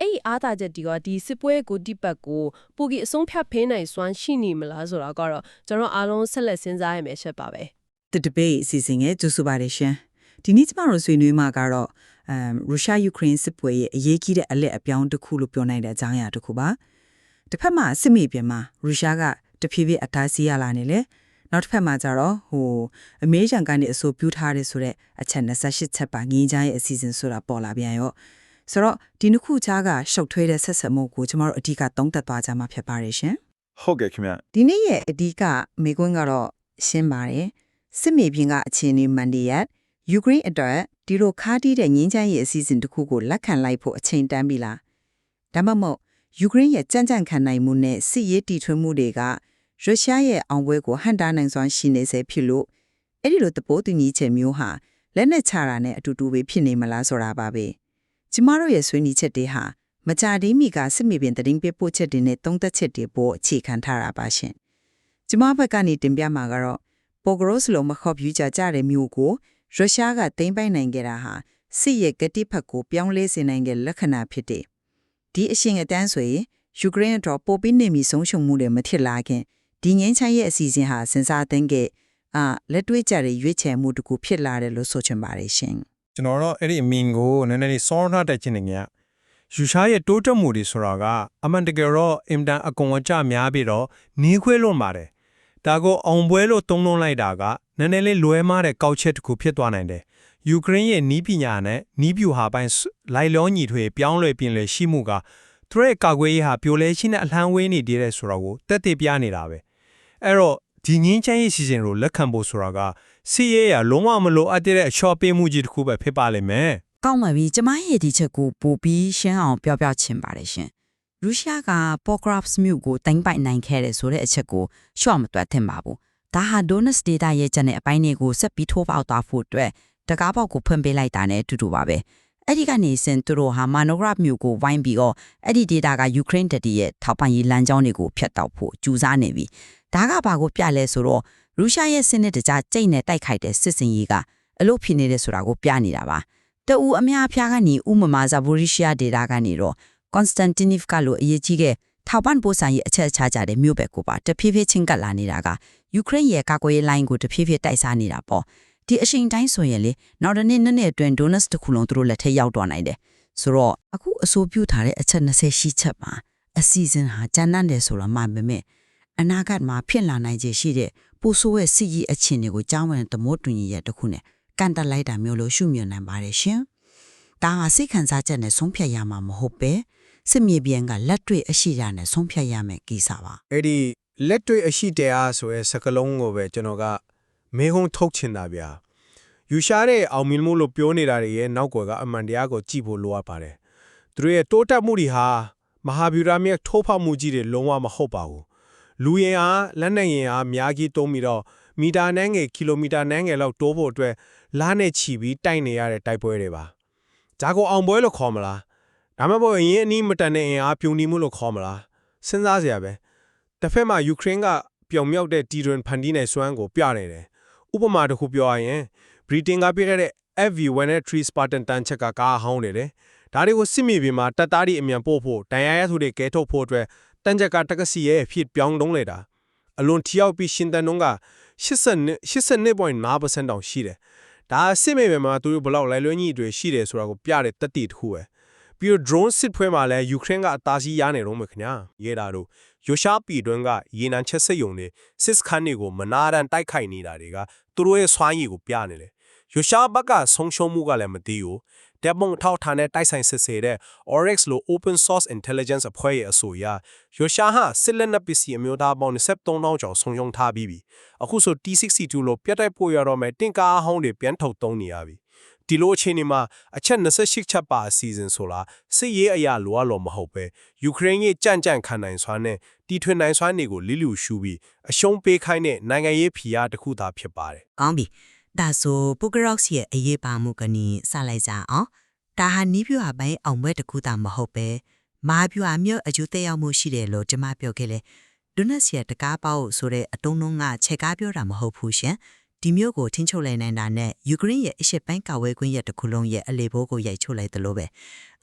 အဲ့ဒီအားသာချက်ဒီကဒီစစ်ပွဲကိုဒီပတ်ကိုပူကြီးအဆုံးဖြတ်ဖင်းနိုင်စွမ်းရှိနေမလားဆိုတာကတော့ကျွန်တော်အားလုံးဆက်လက်စဉ်းစားရမယ်ချက်ပါပဲ The debate အစီအစဉ်ရဲ့ကျူစုပါတယ်ရှင်။ဒီနေ့ကျမတို့ဆွေးနွေးမှာကတော့ အမ်ရုရှားယူကရိန်းစစ်ပွဲရဲ့အရေးကြီးတဲ့အလက်အပြောင်းတစ်ခုလို့ပြောနိုင်တဲ့အကြောင်းအရာတစ်ခုပါ။တစ်ဖက်မှာစစ်မြေပြင်မှာရုရှားကတဖြည်းဖြည်းအတားဆီးရလာနေလေ။နောက်တစ်ဖက်မှာကျတော့ဟိုအမေရိကန်ကနေအဆိုပြုထားတဲ့ဆိုတဲ့အချက်28ချက်ပါငင်းချမ်းရဲ့အစီအစဉ်ဆိုတာပေါ်လာပြန်ရော။ဆိုတော့ဒီနှစ်ခုကြားကရှုပ်ထွေးတဲ့ဆက်ဆက်မှုကိုကျမတို့အဓိကသုံးသပ်သွားကြမှာဖြစ်ပါတယ်ရှင်။ဟုတ်ကဲ့ခင်ဗျဒီနေ့ရဲ့အဓိကမေကွန်းကတော့ရှင်းပါတယ်စစ်မြေပြင်ကအခြေအနေမှန်တရယူကရိန်းအတွက် ဒီလိုခါးတီးတဲ့ငင်းချမ်းရေးအစီအစဉ်တစ်ခုကိုလက်ခံလိုက်ဖို့အချိန်တန်ပြီလားဒါမှမဟုတ်ယူကရိန်းရဲ့ကြမ်းကြမ်းခံနိုင်မှုနဲ့စစ်ရေးတီထွင်မှုတွေကရုရှားရဲ့အောင်ပွဲကိုဟန်တာနိုင်စွမ်းရှိနေစေဖြစ်လို့အဲ့ဒီလိုတပိုးတူညီချက်မျိုးဟာလက်နဲ့ချတာနဲ့အတူတူပဲဖြစ်နေမလားဆိုတာပါပဲကျမတို့ရဲ့ဆွေးနွေးချက်တွေဟာမကြသေးမီကစစ်မြေပြင်သတင်းပေးပို့ချက်တွေနဲ့သုံးသက်ချက်တွေပေါ်အခြေခံထားတာပါရှင်။ကျမဘက်ကနေတင်ပြမှာကတော့ပိုဂရိုစလိုမခေါ်ပြူကြကြတဲ့မျိုးကို ရုရှားကသိမ်းပိုက်နိုင်ခဲ့တာဟာစစ်ရဲ့ဂတိဖက်ကိုပြောင်းလဲစေနိုင်တဲ့လက္ခဏာဖြစ်တယ်။ဒီအရှင်အတန်းဆိုရင်ယူကရိန်းအတွက်ပိုပြီးနေမီဆုံးရှုံမှုတွေမဖြစ်လာခင်ဒီငင်းချမ်းရဲ့အစီအစဉ်ဟာစဉ်စားသင့်ခဲ့အာလက်တွေ့ကြတဲ့ရွေးချယ်မှုတစ်ခုဖြစ်လာတယ်လို့ဆိုချင်ပါတယ်ရှင်။ကျွန်တော်တော့အဲ့ဒီအမင်ကိုနည်းနည်းလေးစောထားတတ်ခြင်းနေကြယူရှားရဲ့တိုးတက်မှုတွေဆိုတာကအမှန်တကယ်တော့အင်တန်အကွန်အကျများပြီးတော့နေခွေးလွန်ပါတယ်ဒါကိုအောင်ပွဲလို့သုံးလုံးလိုက်တာက နည်းနည်းလေးလွဲမားတဲ့ကောက်ချက်တစ်ခုဖြစ်သွားနိုင်တယ်ယူကရိန်းရဲ့နီးပညာနဲ့နီးပြူဟာပိုင်းလိုက်လောညီထွေပြောင်းလဲပြင်လဲရှိမှုကသူတို့ရဲ့ကာကွယ်ရေးဟာပြိုလဲချင်းတဲ့အလှမ်းဝေးနေတည်တဲ့ဆိုတော့ကိုတက်တည်ပြနေတာပဲအဲ့တော့ဒီငင်းချမ်းရေးစီစဉ်ကိုလက်ခံဖို့ဆိုတာကစီးရဲရလုံးဝမလိုအပ်တဲ့အချော့ပေးမှုကြီးတစ်ခုပဲဖြစ်ပါလိမ့်မယ်ကောင်းပါပြီကျမရဲ့ဒီချက်ကိုပို့ပြီးရှင်းအောင်ပြောပြချင်ပါတယ်ရှင်ရုရှားက Pokrovsk မြို့ကိုတင်ပိုက်နိုင်ခဲ့တယ်ဆိုတဲ့အချက်ကိုရှော့မတွက်သင့်ပါဘူး ဒါဟာ Donetsk data ရဲ့ချက်နဲ့အပိုင်းတွေကိုဆက်ပြီးထိုးပေါက်သွားဖို့အတွက်တကားပေါက်ကိုဖွင့်ပေးလိုက်တာနဲ့အတူတူပါပဲအဲ့ဒီကနေစင်သူတို့ဟာ Manograd မြို့ကိုဝိုင်းပြီးတော့အဲ့ဒီ data က Ukraine တပ်တွေရဲ့ထောက်ပံ့ရေးလမ်းကြောင်းတွေကိုဖျက်တောက်ဖို့ကြိုးစားနေပြီဒါကဘာကိုပြလဲဆိုတော့ရုရှားရဲ့စနစ်တကျကြိတ်နဲ့တိုက်ခိုက်တဲ့စစ်စင်ရေးကအလို့ဖြစ်နေတယ်ဆိုတာကိုပြနေတာပါတအူအများအဖျားကနေဥမမာဇာဗိုရီရှီယာဒေတာကနေတော့ကွန်စတန်တီနီဖ်ကလိုအရေးကြီးတဲ့ထောက်ပံ့ပို့ဆိုင်ရေးအချက်အချာကြတဲ့မြို့ဘက်ကိုပါတဖြည်းဖြည်းချင်းကပ်လာနေတာက ယူကရိန်းရဲ့ကာကွယ်ရေးလိုင်းကိုတဖြည်းဖြည်းတိုက်စားနေတာပေါ့ဒီအချိန်တိုင်းဆိုရင်လေနောက်တစ်နေ့နှစ်နှစ်အတွင်းဒိုနက်စ်တစ်ခုလုံးသူတို့လက်ထက်ရောက်သွားနိုင်တယ်ဆိုတော့အခုအဆိုပြုထားတဲ့အချက်20ရှိချက်မှာအစီအစဉ်ဟာကျန်းတတ်တယ်ဆိုတော့မှမမဲ့အနာဂတ်မှာဖြစ်လာနိုင်ခြေရှိတဲ့ပိုဆိုးရဲ့စီကြီးအခြေအနေကိုကြောင်းဝင်သမိုးတွင်ရတဲ့တစ်ခုနဲ့ကန်တက်လိုက်တာမျိုးလို့ရှုမြင်နိုင်ပါတယ်ရှင်ဒါဟာစိတ်ခံစားချက်နဲ့ဆုံးဖြတ်ရမှာမဟုတ်ပဲစစ်မြေပြင်ကလက်တွေ့အရှိရနဲ့ဆုံးဖြတ်ရမယ်ကိစ္စပါအဲ့ဒီ လက်တွေ့အရှိတရားဆိုရဲစကလုံးကိုပဲကျွန်တော်ကမေဟုံးထုတ်ချင်တာဗျာယူရှားတဲ့အောင်မြင်မှုလို့ပြောနေတာတွေရဲ့နောက်ကွယ်ကအမှန်တရားကိုကြည့်ဖို့လိုအပ်ပါတယ်သူတို့ရဲ့တိုးတက်မှုတွေဟာမဟာဗျူရာမြတ်ထိုးဖောက်မှုကြီးတွေလုံးဝမဟုတ်ပါဘူးလူရင်အားလက်နက်ရင်အားအများကြီးတုံးပြီးတော့မီတာနန်းငယ်ကီလိုမီတာနန်းငယ်လောက်တိုးဖို့အတွက်လားနဲ့ချီပြီးတိုက်နေရတဲ့တိုက်ပွဲတွေပါဒါကိုအောင်ပွဲလို့ခေါ်မလားဒါမှမဟုတ်ရင်အနည်းမတန်တဲ့အင်အားပြုံနေမှုလို့ခေါ်မလားစဉ်းစားစရာပဲ တစ်ဖက်မှာယူကရိန်းကပျောင်မြောက်တဲ့တီဒရင်ဖန်တီးနယ်စွမ်းကိုပြနေတယ်ဥပမာတစ်ခုပြောရရင်ဗြိတိန်ကပြခဲ့တဲ့ FV103 Spartan တန်ချက်ကကားဟောင်းနေတယ်ဒါတွေကိုစစ်မြေပြင်မှာတပ်သားတွေအမြန်ပို့ဖို့တန်ရာရသူတွေကဲထုတ်ဖို့အတွက်တန်ချက်ကတက္ကစီရဲ့ဖြစ်ပြောင်းတုံးလိုက်တာအလွန်ထိရောက်ပြီးရှင်တန်နှုန်းက82.5%တောင်ရှိတယ်ဒါစစ်မြေပြင်မှာသူတို့ဘလောက်လိုက်လွှင်းကြီးတွေရှိတယ်ဆိုတာကိုပြတဲ့တတိတစ်ခုပဲပြီးတော့ drone စစ်ဖွဲမှာလည်းယူကရိန်းကအသားစီးရနေတော့မှာခင်ဗျာရဲတာတို့ ယူရှားပြည်တွင်းကရေနံချက်စစ်ယုံတွေစစ်စခန်းတွေကိုမနာရန်တိုက်ခိုက်နေတာတွေကသူတို့ရဲ့စွမ်းရည်ကိုပြနေတယ်ယူရှားဘက်ကဆုံးရှုံးမှုကလည်းမသိဘူးတက်မုံထောက်ထားတဲ့တိုက်ဆိုင်စစ်ဆေးတဲ့ Oryx လို Open Source Intelligence အဖွဲ့ရဲ့အဆိုအရယူရှားဟာစစ်လက်နက်ပစ္စည်းအမျိုးသားပေါင်း23,000ကျော်ဆုံးရှုံးထားပြီးပြီအခုဆို T62 လို့ပြတ်တိုက်ပို့ရတော့မယ်တင်ကားအဟောင်းတွေပြန်ထုတ်သုံးနေရပြီ ဒီလိုအခြေအနေမှာအချက်28ချက်ပါအစီအစဉ်ဆိုလားစစ်ရေးအရာလိုအပ်လို့မဟုတ်ပဲယူကရိန်းရဲ့ကြံ့ကြံ့ခံနိုင်စွမ်းနဲ့တီထွင်နိုင်စွမ်းတွေကိုလိလူရှူပြီးအရှုံးပေးခိုင်းတဲ့နိုင်ငံရေးဖိအားတစ်ခုသာဖြစ်ပါတယ်ကောင်းပြီဒါဆို Pokerox ရဲ့အရေးပါမှုကနီးစလိုက်ကြအောင်ဒါဟာနီးပြွာပိုင်းအောင်ပွဲတစ်ခုသာမဟုတ်ပဲမဟာပြွာမြို့အကျိုးသက်ရောက်မှုရှိတယ်လို့ကျွန်မပြောခဲ့လေဒုနက်စီယတကားပေါ့ဆိုတဲ့အတုံးလုံးကချက်ကားပြောတာမဟုတ်ဘူးရှင် ဒီမျိုးကိုထိန်းချုပ်လိုက်နိုင်တာနဲ့ယူကရိန်းရဲ့အရှစ်ပိုင်းကာဝဲခွင့်ရဲ့တစ်ခုလုံးရဲ့အလေဘိုးကိုရိုက်ချုပ်လိုက်တယ်လို့ပဲ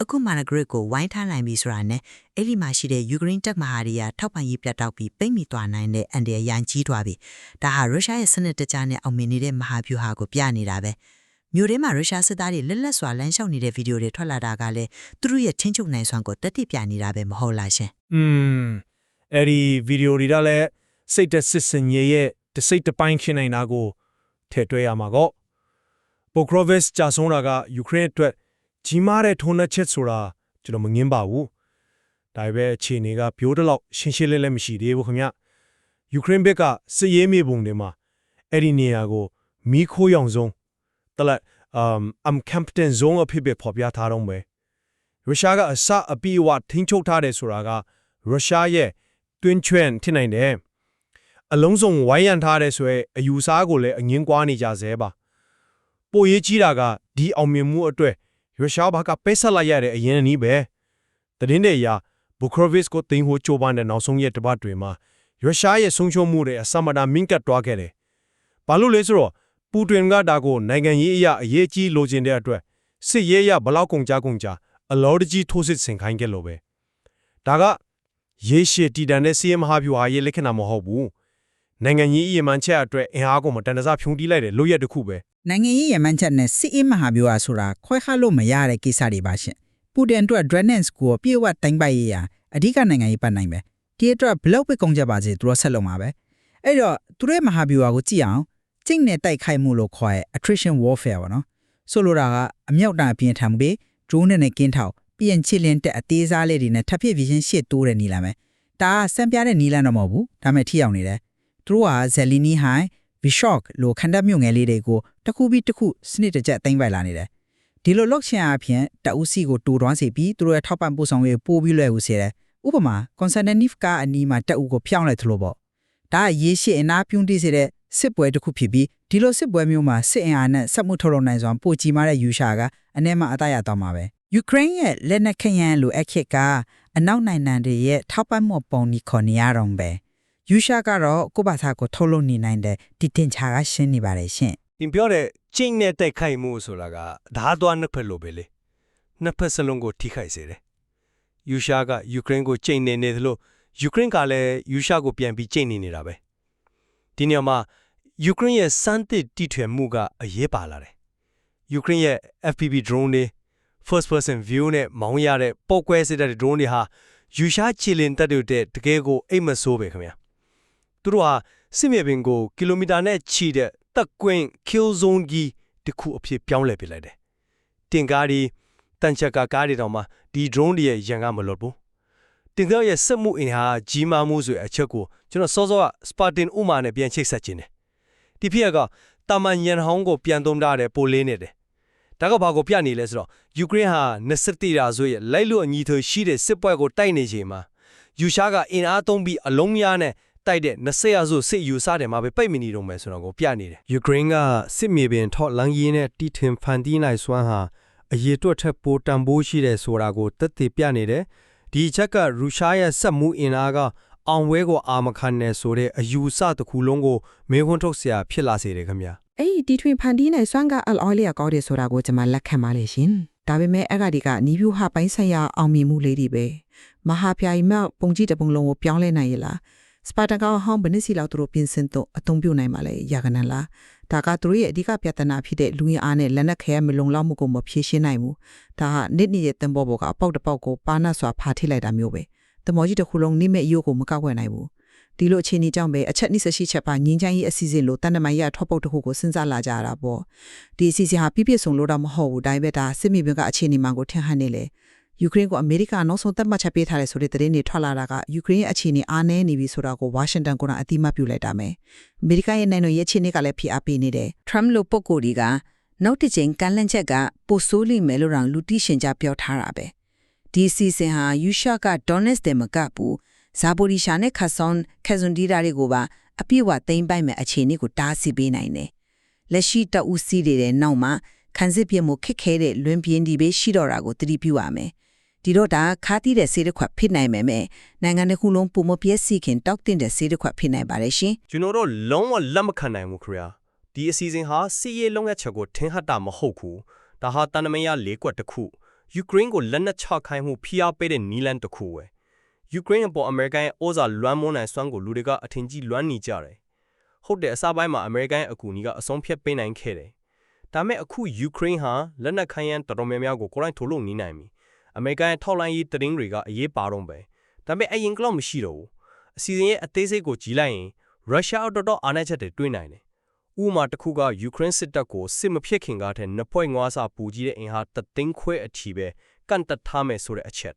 အခုမာနဂရစ်ကိုဝိုင်းထားနိုင်ပြီဆိုတာနဲ့အဲ့ဒီမှာရှိတဲ့ယူကရိန်းတပ်မဟာတွေကထောက်ပံ့ရေးပြတ်တောက်ပြီးပိတ်မိသွားနိုင်တဲ့အန်ဒီရန်ကြီးသွားပြီဒါဟာရုရှားရဲ့စနစ်တကျနဲ့အောင်မြင်နေတဲ့မဟာဗျူဟာကိုပြနေတာပဲမြို့ထဲမှာရုရှားစစ်သားတွေလက်လက်စွာလမ်းလျှောက်နေတဲ့ဗီဒီယိုတွေထွက်လာတာကလည်းသူတို့ရဲ့ချင်းချုပ်နိုင်စွမ်းကိုတက်တိပြနေတာပဲမဟုတ်လားရှင်อืมအဲ့ဒီဗီဒီယိုတွေကလည်းစိတ်သက်စစ်စင်ရဲ့ရဲ့တစိတ်တစ်ပိုင်းဖြစ်နေတာကို ထည့်တွဲရမှာကောပိုကရိုဗစ်ကြာဆုံးတာကယူကရိန်းအတွက်ကြီးမားတဲ့ထုံးနှက်ချက်ဆိုတာကျွန်တော်မငင်းပါဘူးဒါပေမဲ့အခြေအနေကပြိုးတလောက်ရှင်းရှင်းလင်းလင်းမရှိသေးဘူးခင်ဗျယူကရိန်းဘက်ကစစ်ရေးမြေပုံတွေမှာအဲ့ဒီနေရာကိုမီးခိုးရောင်ဆုံးတလက် um am captain zone အဖြစ်ပဲဖော်ပြထားတော့မယ်ရုရှားကအစအပီအဝထိန်းချုပ်ထားတယ်ဆိုတာကရုရှားရဲ့တွင်းချွန်ထင်နိုင်တယ် အလုံးစုံဝိုင်းရန်ထားတဲ့ဆိုရဲအယူဆကိုလည်းအငင်းကွာနေကြဆဲပါပိုရေးကြီးတာကဒီအောင်မြင်မှုအတွက်ရုရှားဘာကပိတ်ဆက်လိုက်ရတဲ့အရင်အနည်းပဲတည်င်းတဲ့အရာဘူခရိုဗစ်ကိုတင်ဟိုချိုးပန်းတဲ့နောက်ဆုံးရက်တစ်ပတ်တွေမှာရုရှားရဲ့ဆုံးရှုံးမှုတွေအစမတာမင်းကတ်တွားခဲ့တယ်ဘာလို့လဲဆိုတော့ပူတင်ကဒါကိုနိုင်ငံရေးအရာအရေးကြီးလိုချင်တဲ့အတွက်စစ်ရေးအရဘလောက်ကုန်ကြကုန်ကြအလောတကြီးထိုးစစ်ဆင်ခိုင်းခဲ့လို့ပဲဒါကရေရှည်တည်တံတဲ့စီးရမဟာဗျူဟာရေးလက္ခဏာမဟုတ်ဘူး နိုင်ငံကြီးအရေးမှန်ချက်အတွက်အင်အားကိုမတန်တဆဖြုံတီးလိုက်တဲ့လို့ရက်တစ်ခုပဲနိုင်ငံရေးရမန်ချက်နဲ့စစ်အေးမဟာဗျူဟာဆိုတာခွဲခါလို့မရတဲ့ကိစ္စတွေပါရှင်ပူတင်အတွက် Drenens ကိုပြေဝတ်တိုင်းပိုက်ရရာအဓိကနိုင်ငံရေးပတ်နိုင်ပဲဒီအတွက်ဘလောက်ပဲကုန်ကြပါစေသူတို့ဆက်လုပ်မှာပဲအဲ့တော့သူတို့ရဲ့မဟာဗျူဟာကိုကြည့်အောင်ကျင့်နဲ့တိုက်ခိုက်မှုလို့ခေါ်ရဲ့ attrition warfare ပေါ့နော်ဆိုလိုတာကအမြောက်တန်အပြင်ထံပြီး drone နဲ့ကင်းထောက်ပြင်ချစ်လင်းတဲ့အသေးစားလေးတွေနဲ့ထပ်ဖြစ်ပြီးချင်းရှစ်တိုးတဲ့နီလာမယ်ဒါကစံပြတဲ့နီလာတော့မဟုတ်ဘူးဒါမဲ့ထိအောင်နေတယ် သူတို့က Zelini High Vishok လို့ခန္ဓာမြုံငယ်လေးတွေကိုတစ်ခုပြီးတစ်ခုစနစ်တကျသိမ့်ပိုက်လာနေတယ်ဒီလိုလောက်ချင်အဖြစ်တအုပ်စီကိုတူတွန်းစေပြီးသူတို့ရဲ့ထောက်ပံ့ပို့ဆောင်ရေးပို့ပြီးလွယ်ဦးစေတယ်ဥပမာ conservative ကအနီးမှာတက်ဦးကိုဖျောင်းလိုက်သလိုပေါ့ဒါကရေးရှိအနာပြုံးတိစေတဲ့စစ်ပွဲတစ်ခုဖြစ်ပြီးဒီလိုစစ်ပွဲမျိုးမှာစစ်အင်အားနဲ့စက်မှုထုတ်လုပ်နိုင်စွာပိုကြီးမားတဲ့ယူရှာကအနည်းမှအတရတော့မှာပဲယူကရိန်းရဲ့လက်နက်ခဲယမ်းလိုအခက်ကအနောက်နိုင်ငံတွေရဲ့ထောက်ပံ့မှုပုံနီခေါ်နေရတော့ပဲ ယူရှာကတော့ကိုယ့်ဘာသာကိုထုတ်လုပ်နေနိုင်တဲ့ဒီတင်ချာကရှင်းနေပါတယ်ရှင်တင်ပြောတဲ့ကျင့်နဲ့တိုက်ခိုက်မှုဆိုတာကဓာတ်သွားနှစ်ဖက်လိုပဲလေနှစ်ဖက်စလုံးကိုထိခိုက်စေတယ်ယူရှာကယူကရိန်းကိုကျင့်နေနေသလိုယူကရိန်းကလည်းယူရှာကိုပြန်ပြီးကျင့်နေနေတာပဲဒီနေရာမှာယူကရိန်းရဲ့စမ်းသစ်တီထွင်မှုကအရေးပါလာတယ်ယူကရိန်းရဲ့ FPV drone တွေ first person view နဲ့မောင်းရတဲ့ပောက်ကွဲစေတဲ့ drone တွေဟာယူရှာချီလင်တက်တဲ့တကယ်ကိုအိတ်မဆိုးပဲခင်ဗျာ သူတို့ဟာစစ်မြေပြင်ကိုကီလိုမီတာနဲ့ချီတဲ့တက်ကွင်း kill zone ကြီးတစ်ခုအဖြစ်ပြောင်းလဲပြလိုက်တယ်တင်ကားဒီတန်ချက်ကားကားတွေတောင်မှဒီ drone တွေရဲ့ရန်ကမလွတ်ဘူးတင်ကားရဲ့စက်မှုအင်ဟာကြီးမားမှုဆိုတဲ့အချက်ကိုကျွန်တော်စောစောက Spartan ဥမာနဲ့ပြန်ချိတ်ဆက်ခြင်းတယ်ဒီဖြစ်ကတာမန်ညံဟောင်းကိုပြန်သုံးထားတဲ့ပိုလေးနေတယ်ဒါကဘာကိုပြနေလဲဆိုတော့ယူကရိန်းဟာ21ရာစုရဲ့လိုက်လို့အညီထရှိတဲ့စစ်ပွဲကိုတိုက်နေချိန်မှာယူရှားကအင်အားသုံးပြီးအလုံးများနဲ့ တိုက်တဲ့20ရာစုစစ်ယူဆတယ်မှာပဲပိတ်မနေတော့မယ်ဆိုတော့ကိုပြနေတယ်ယူကရိန်းကစစ်မြေပြင်ထောက်လန်းရင်းနဲ့တီထင်ဖန်တီးနိုင်စွမ်းဟာအရေးတွက်ထက်ပိုတန်ဖိုးရှိတယ်ဆိုတာကိုတက်တည်ပြနေတယ်ဒီချက်ကရုရှားရဲ့စက်မှုအင်အားကအောင်ဝဲကိုအာမခံနေဆိုတဲ့အယူဆတစ်ခုလုံးကိုမေခွန်းထုတ်เสียဖြစ်လာစေတယ်ခင်ဗျာ အဲ့ဒီတီထွင်ဖန်တီးနိုင်စွမ်းကအလော်လီယာကောင်းတယ်ဆိုတာကိုကျွန်မလက်ခံပါလေရှင်ဒါပေမဲ့အဲ့ကဒီကနီးဗျူဟာပိုင်းဆိုင်ရာအောင်မြင်မှုလေးတွေပဲမဟာဖျာကြီးမြောက်ပုံကြီးတစ်ပုံလုံးကိုပြောင်းလဲနိုင်ရလား စပါတန်ကောဟောင်းဘယ်နှစ်စီလောက်သူတို့ပြင်ဆင်တော့အသုံးပြုနိုင်ပါလဲရာကနန်လားဒါကသူတို့ရဲ့အဓိကပြဿနာဖြစ်တဲ့လူရင်းအားနဲ့လက်နက်ခဲမလုံလောက်မှုကိုမဖြေရှင်းနိုင်ဘူးဒါဟာနစ်နစ်ရဲ့တန်ဘောဘောကအပေါက်တစ်ပေါက်ကိုပါနတ်စွာဖာထိလိုက်တာမျိုးပဲတမောကြီးတစ်ခုလုံးနိမဲ့ရိုးကိုမကောက်ွယ်နိုင်ဘူးဒီလိုအခြေအနေကြောင့်ပဲအချက်28ချက်ပါငင်းချမ်းရေးအစီအစဉ်လို့တန်တမန်ရထောက်ပုတ်တစ်ခုကိုစဉ်းစားလာကြရတာပေါ့ဒီအစီအစဉ်ဟာပြည့်ပြည့်စုံလို့တော့မဟုတ်ဘူးဒါပေမဲ့ဒါစစ်မြေပြင်ကအခြေအနေမှန်ကိုထင်ဟပ်နေလေ ယူကရိန်းကိုအမေရိကန်နောက်ဆုံးသတ်မှတ်ချက်ပေးထားတယ်ဆိုတဲ့သတင်းတွေထွက်လာတာကယူကရိန်းရဲ့အခြေအနေအားနည်းနေပြီဆိုတာကိုဝါရှင်တန်ကအတိအမှတ်ပြုလိုက်တာမယ်အမေရိကန်ရဲ့နိုင်ငံရဲ့အခြေအနေကလည်းဖိအားပေးနေတယ် Trump လို့ပုံကိုယ်ဒီကနောက်တစ်ချိန်ကန်လန့်ချက်ကပိုဆိုးလိမ့်မယ်လို့တော့လူတိရှင်ကြပြောထားတာပဲဒီအစီအစဉ်ဟာယူရှာကဒေါနက်စ်တယ်မကဘူးဇာပိုရီရှာနဲ့ခတ်ဆွန်ခက်ဇွန်ဒီတာတွေကိုပါအပြည့်အဝသိမ်းပိုက်မဲ့အခြေအနေကိုတားဆီးပေးနိုင်တယ်လက်ရှိတအူးစီးတဲ့နောက်မှာခန်းစစ်ပြမှုခက်ခဲတဲ့လွင်ပြင်းဒီပဲရှိတော့တာကိုသတိပြုရမယ် ဒီတော့ဒါခါတီးတဲ့ဆေးတစ်ခွက်ဖြစ်နိုင်မယ်မဲ့နိုင်ငံတစ်ခုလုံးပုံမပြည့်စည်ခင်တောက်တင်တဲ့ဆေးတစ်ခွက်ဖြစ်နိုင်ပါတယ်ရှင်ကျွန်တော်တို့လုံးဝလက်မခံနိုင်ဘူးခင်ဗျာဒီအစီအစဉ်ဟာစီးရဲလုံးရဲ့ချက်ကိုထင်ဟပ်တာမဟုတ်ဘူးဒါဟာတန်နမယလေးကွက်တစ်ခုယူကရိန်းကိုလက်နက်ချခိုင်းမှုဖိအားပေးတဲ့နီလန်တစ်ခုပဲယူကရိန်းအပေါ်အမေရိကန်ရဲ့ဩဇာလွှမ်းမိုးနိုင်စွမ်းကိုလူတွေကအထင်ကြီးလွှမ်းနေကြတယ်ဟုတ်တယ်အစပိုင်းမှာအမေရိကန်ရဲ့အကူအညီကအဆုံးဖြတ်ပေးနိုင်ခဲ့တယ်ဒါမဲ့အခုယူကရိန်းဟာလက်နက်ခိုင်းရန်တော်တော်များများကိုကိုယ်တိုင်ထိုးလို့နေနိုင်ပြီ အမေရိကန်ရဲ့ထောက်လိုင်းရေးတရင်တွေကအရေးပါတော့ပဲဒါပေမဲ့အရင်ကလောက်မရှိတော့ဘူးအစီအစဉ်ရဲ့အသေးစိတ်ကိုကြည့်လိုက်ရင်ရုရှားအတော်တော်အားနည်းချက်တွေတွေ့နိုင်တယ်ဥပမာတစ်ခုကယူကရိန်းစစ်တပ်ကိုစစ်မဖြစ်ခင်ကတည်းကနှစ်ဖွဲ့ငွားစာပူကြီးတဲ့အင်ဟာတသိန်းခွဲအထိပဲကန့်တက်ထားမယ်ဆိုတဲ့အချက်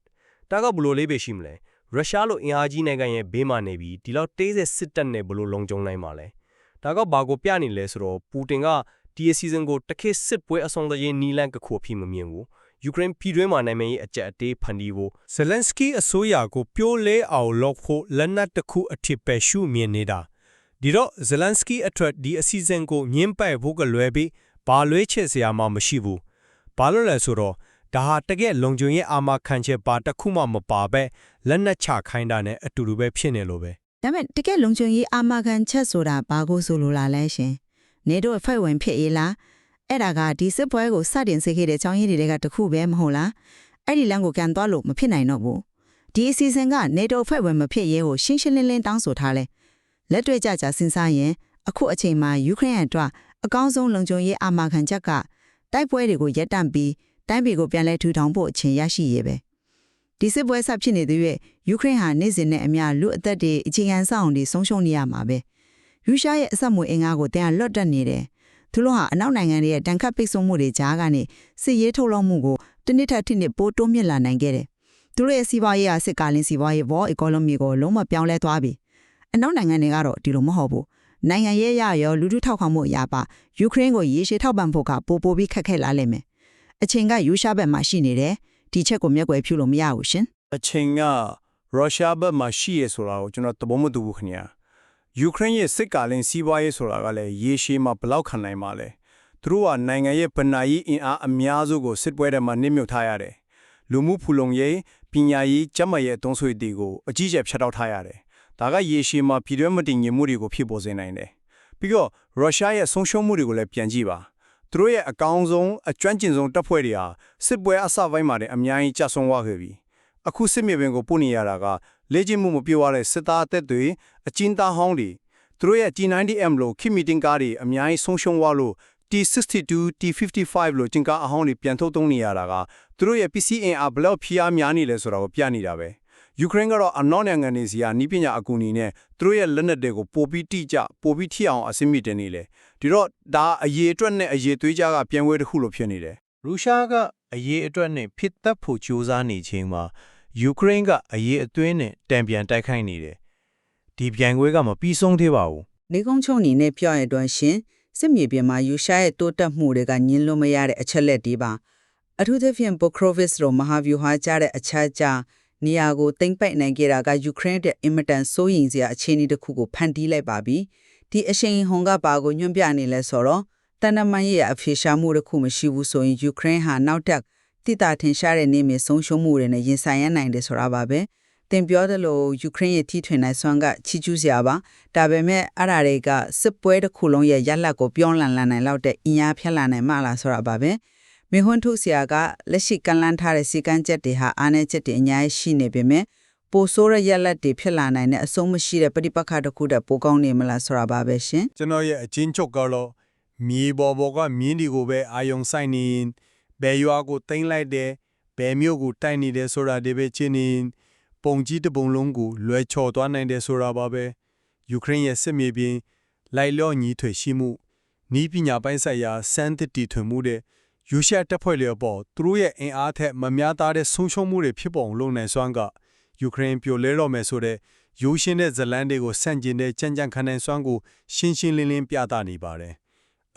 ဒါကဘလို့လေးပဲရှိမလဲရုရှားလိုအင်အားကြီးနိုင်ငံရဲ့ဘေးမှာနေပြီးဒီလောက်တေးစစ်စစ်တပ်နဲ့ဘလို့လုံခြုံနိုင်မှာလဲဒါကဘာကိုပြနေလဲဆိုတော့ပူတင်ကဒီအစီအစဉ်ကိုတခေတ်စစ်ပွဲအဆုံးသတ်ရေးနီလန်ကခုအဖြစ်မမြင်ဘူး ယူကရိန်းပြည်တွင်းမှာနိုင်မယ့်အကြက်အသေးဖန်တီးဖို့ဇလန်စကီအစိုးရကိုပြိုးလဲအောင်လုပ်ဖို့လက်နက်တစ်ခုအထစ်ပဲရှုမြင်နေတာဒီတော့ဇလန်စကီအထက်ဒီအစီအစဉ်ကိုညှင်းပယ်ဖို့ကလွယ်ပြီးဘာလွဲချက်စရာမှမရှိဘူးဘာလို့လဲဆိုတော့ဒါဟာတကယ်လုံခြုံရေးအာမခံချက်ပါတစ်ခုမှမပါပဲလက်နက်ချခိုင်းတာနဲ့အတူတူပဲဖြစ်နေလို့ပဲဒါပေမဲ့တကယ်လုံခြုံရေးအာမခံချက်ဆိုတာဘာကိုဆိုလိုလာလဲရှင်နေတို့အဖွဲ့ဝင်ဖြစ်ရေးလား အဲ့ဒါကဒီစစ်ပွဲကိုစတင်စေခဲ့တဲ့ချောင်းရည်တွေကတခုပဲမဟုတ်လားအဲ့ဒီလမ်းကိုကန်သွားလို့မဖြစ်နိုင်တော့ဘူးဒီအစီအစဉ်ကနေတိုဖွဲ့ဝင်မဖြစ်ရေးကိုရှင်းရှင်းလင်းလင်းတောင်းဆိုထားလဲလက်တွေ့ကြကြစဉ်းစားရင်အခုအချိန်မှာယူကရိန်းအတွက်အကောင်းဆုံးလုံခြုံရေးအာမခံချက်ကတိုက်ပွဲတွေကိုရပ်တန့်ပြီးတတိုင်းပြည်ကိုပြန်လဲထူထောင်ဖို့အချိန်ရရှိရေးပဲဒီစစ်ပွဲဆက်ဖြစ်နေတဲ့၍ယူကရိန်းဟာနေ့စဉ်နဲ့အမျှလူအသက်တွေအခြေခံစောင့်တွေဆုံးရှုံးနေရမှာပဲရုရှားရဲ့အဆက်မွေအင်အားကိုတင်လွတ်တက်နေတယ် သူတို့ဟာအနောက်နိုင်ငံတွေရဲ့တန်ခတ်ပိတ်ဆို့မှုတွေကြားကနေစစ်ရေးထုတ်လုပ်မှုကိုတစ်နှစ်ထက်တစ်နှစ်ပိုတိုးမြင့်လာနိုင်ခဲ့တယ်သူတို့ရဲ့စီးပွားရေးဟာစစ်ကာလင်းစီးပွားရေး war economy ကိုလုံးဝပြောင်းလဲသွားပြီအနောက်နိုင်ငံတွေကတော့ဒီလိုမဟုတ်ဘူးနိုင်ငံရေးရရောလူထုထောက်ခံမှုအရာပါယူကရိန်းကိုရေရှည်ထောက်ပံ့ဖို့ကပိုပိုပြီးခက်ခဲလာလိမ့်မယ်အချိန်ကယူရှားဘက်မှာရှိနေတယ်ဒီချက်ကိုမျက်ကွယ်ပြုလို့မရဘူးရှင်အချိန်ကရုရှားဘက်မှာရှိရဆိုတာကိုကျွန်တော်သဘောမတူဘူးခင်ဗျာ ယူကရိန်းရဲ့စစ်ကာလင်းစီးပွားရေးဆိုတာကလည်းရေရှည်မှာဘယ်လောက်ခံနိုင်မှာလဲသူတို့ကနိုင်ငံရဲ့ဗနာရေးအင်အားအများစုကိုစစ်ပွဲထဲမှာနစ်မြုပ်ထားရတယ်လူမှုဖူလုံရေးပညာရေးကျန်းမာရေးအသုံးဆွေတွေကိုအကြီးအကျယ်ဖျက်တောက်ထားရတယ်ဒါကရေရှည်မှာပြည်တွင်းမတည်ငြိမ်မှုတွေကိုဖြစ်ပေါ်စေနိုင်တယ်ပြီးတော့ရုရှားရဲ့ဆုံးရှုံးမှုတွေကိုလည်းပြန်ကြည့်ပါသူတို့ရဲ့အကောင်းဆုံးအကျွမ်းကျင်ဆုံးတပ်ဖွဲ့တွေဟာစစ်ပွဲအစပိုင်းမှာတည်းအများကြီးကြဆုံးသွားခဲ့ပြီအခုစစ်မြေပြင်ကိုပို့နေရတာက လေ့ကျင့်မှုမပြည့်ဝတဲ့စစ်သားအသက်တွေအကျဉ်းသားဟောင်းတွေသူတို့ရဲ့ T90M လို့ခိမီတင်ကားတွေအများကြီးဆုံးရှုံးသွားလို့ T62 T55 လို့ကျင်ကားအဟောင်းတွေပြန်ထုတ်သုံးနေရတာကသူတို့ရဲ့ PCN ဘလောက်ဖိအားများနေလဲဆိုတာကိုပြနေတာပဲယူကရိန်းကတော့အနောက်နိုင်ငံတွေစီကနီးပညာအကူအညီနဲ့သူတို့ရဲ့လက်နက်တွေကိုပိုပြီးတိကျပိုပြီးထိအောင်အစင်းမြစ်တင်နေလေဒီတော့ဒါအရေးအတွက်နဲ့အရေးသွေးကြကပြန်ဝဲတစ်ခုလိုဖြစ်နေတယ်ရုရှားကအရေးအတွက်နဲ့ဖြစ်သက်ဖို့ကြိုးစားနေခြင်းမှာ ယူကရိန်းကအရေးအသွင်းနဲ့တံပြန်တိုက်ခိုက်နေတယ်ဒီပြန်ခွဲကမပြီးဆုံးသေးပါဘူးနေကုန်းချုံအနေနဲ့ပြောရတဲ့ရှင်စစ်မြေပြင်မှာယူရှားရဲ့တိုးတက်မှုတွေကညင်လို့မရတဲ့အချက်လက်တွေပါအထူးသဖြင့် Pokrovsk လိုမဟာဗျူဟာကျတဲ့အချားကျနေရာကိုတိမ့်ပိုက်နိုင်ခဲ့တာကယူကရိန်းရဲ့အင်မတန်စိုးရိမ်စရာအခြေအနေတစ်ခုကိုဖန်တီးလိုက်ပါပြီဒီအရှိန်ဟွန်ကပါကိုညွှန်ပြနေလဲဆိုတော့တန်တမန်ရဲ့အဖေရှားမှုတစ်ခုမရှိဘူးဆိုရင်ယူကရိန်းဟာနောက်တက် တိတာထင်ရှားတဲ့နေမြေဆုံးရှုံးမှုတွေနဲ့ရင်ဆိုင်ရနိုင်တယ်ဆိုတာပါပဲတင်ပြောတယ်လို့ယူကရိန်းရဲ့ထိထွင်နိုင်စွမ်းကချီးကျူးစရာပါဒါပေမဲ့အဲ့ဓာတွေကစစ်ပွဲတစ်ခုလုံးရဲ့ရလတ်ကိုပြောင်းလန်လာနိုင်လောက်တဲ့အင်အားဖြတ်လာနိုင်မှလားဆိုတာပါပဲမင်းဟွန်းထုတ်စရာကလက်ရှိကန်လန်းထားတဲ့စီကန်းချက်တွေဟာအားနည်းချက်တွေအများကြီးရှိနေပေမဲ့ပိုဆိုးရရလက်တွေဖြစ်လာနိုင်တဲ့အဆုံးမရှိတဲ့ပဋိပက္ခတစ်ခုတည်းပိုကောင်းနေမလားဆိုတာပါပဲရှင်ကျွန်တော်ရဲ့အချင်းချုပ်ကတော့မြေပေါ်ပေါ်ကမြင်းဒီကိုပဲအာယုံဆိုင်နေရင် ဘယ်ရွာကိုတင်လိုက်တယ်ဘယ်မြို့ကိုတိုက်နေတယ်ဆိုတာဒီပဲချင်းနေပုံကြီးတစ်ပုံလုံးကိုလွယ်ချော်သွားနိုင်တယ်ဆိုတာပါပဲယူကရိန်းရဲ့စစ်မြေပြင်လိုက်လော့ညီထွေရှိမှုနီးပညာပိုင်းဆိုင်ရာစမ်းသစ်တီထွင်မှုတဲ့ယူရှက်တပ်ဖွဲ့တွေအပေါ်သူတို့ရဲ့အင်အားထက်မများသားတဲ့ဆုံးရှုံးမှုတွေဖြစ်ပေါ်လုံနိုင်စွမ်းကယူကရိန်းပြိုလဲတော့မယ်ဆိုတဲ့ယူရှင်းတဲ့ဇလန်တွေကိုဆန့်ကျင်တဲ့ကြံ့ကြံ့ခံနိုင်စွမ်းကိုရှင်းရှင်းလင်းလင်းပြသနေပါတယ်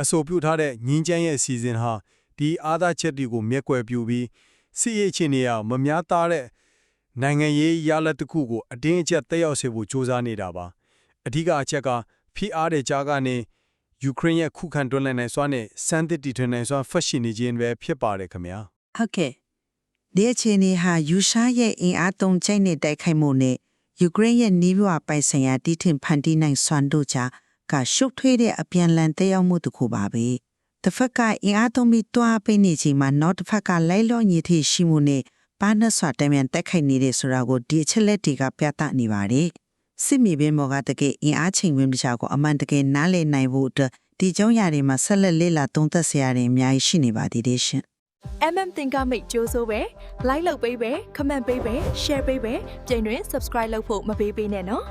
အဆိုပြုထားတဲ့ငင်းချမ်းရဲ့အစီအစဉ်ဟာ ဒီအာသာချက်တွေကိုမျက်ကွယ်ပြုပြီးစီရေးချင်းနေရမများသားတဲ့နိုင်ငံရေးရလဒ်တစ်ခုကိုအတင်းအကျပ်တက်ရောက်စေဖို့ကြိုးစားနေတာပါအဓိကအချက်ကဖိအားတဲ့ကြားကနေယူကရိန်းရဲ့ခုခံတွန်းလှန်နိုင်စွမ်းနဲ့စမ်းသစ်တီထွင်နိုင်စွမ်းဖတ်ရှိနေခြင်းပဲဖြစ်ပါတယ်ခင်ဗျာဟုတ်ကဲ့ဒီအချိန်នេះဟာယူရှားရဲ့အင်အားသုံးချိတ်နဲ့တိုက်ခိုက်မှုနဲ့ယူကရိန်းရဲ့နီးပြပိုင်ဆိုင်ရာတီထင်ဖန်တီးနိုင်စွမ်းတို့ချာကရှုပ်ထွေးတဲ့အပြန်လန်တက်ရောက်မှုတစ်ခုပါပဲ တစ်ဖက်ကအင်အားသုံးပြီးတွားပိနေချိန်မှာနောက်တစ်ဖက်ကလိုက်လော့ညီထိရှိမှုနဲ့ဘာနဲ့ဆွာတမ်းမြန်တိုက်ခိုက်နေတဲ့ဆိုတာကိုဒီအချက်လက်တွေကပြသနေပါတယ်စစ်မြေပြင်ပေါ်ကတကယ်အင်အားချိန်ဝင်တခြားကိုအမှန်တကယ်နားလည်နိုင်ဖို့အတွက်ဒီကြောင့်ຢာတွေမှာဆက်လက်လေ့လာသုံးသပ်စရာတွေအများကြီးရှိနေပါသေးတယ်ရှင် MM သင်္ကမိတ်ကြိုးစိုးပဲ like လုပ်ပေးပဲ comment ပေးပဲ share ပေးပဲကြိမ်တွင် subscribe လုပ်ဖို့မပေးပေးနဲ့နော်